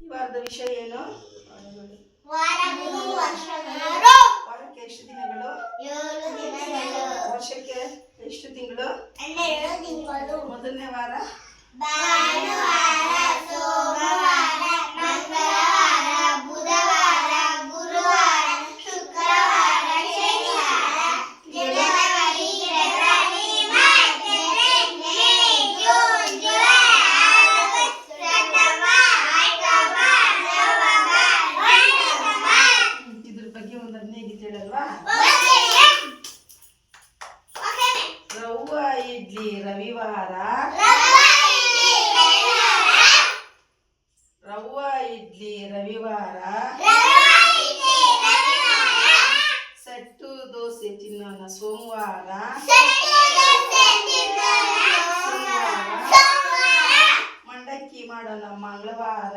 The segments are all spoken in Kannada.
ಈ ವಾರದ ವಿಷಯ ಏನು? ವಾರಕ್ಕೆ ಎಷ್ಟು ದಿನಗಳು? ವರ್ಷಕ್ಕೆ ಎಷ್ಟು ತಿಂಗಳು? ಮೊದಲನೇ ವಾರ? ಹೇಳಲ್ವಾ ರವ್ವ ಇಡ್ಲಿ ರವಿವಾರ. ರವ್ವ ಇಡ್ಲಿ ರವಿವಾರ. ಸೆಟ್ಟು ದೋಸೆ ತಿನ್ನೋಣ ಸೋಮವಾರ. ಮಂಡಕ್ಕಿ ಮಾಡೋಣ ಮಂಗಳವಾರ.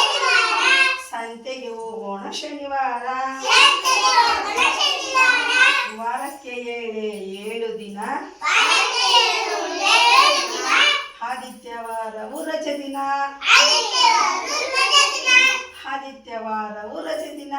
ಶನಿವಾರ. ವಾರಕ್ಕೆ ಏಳೆ ಏಳು ದಿನ. ಆದಿತ್ಯವಾರವು ರಜೆ ದಿನ. ಆದಿತ್ಯವಾರವು ರಜೆ ದಿನ.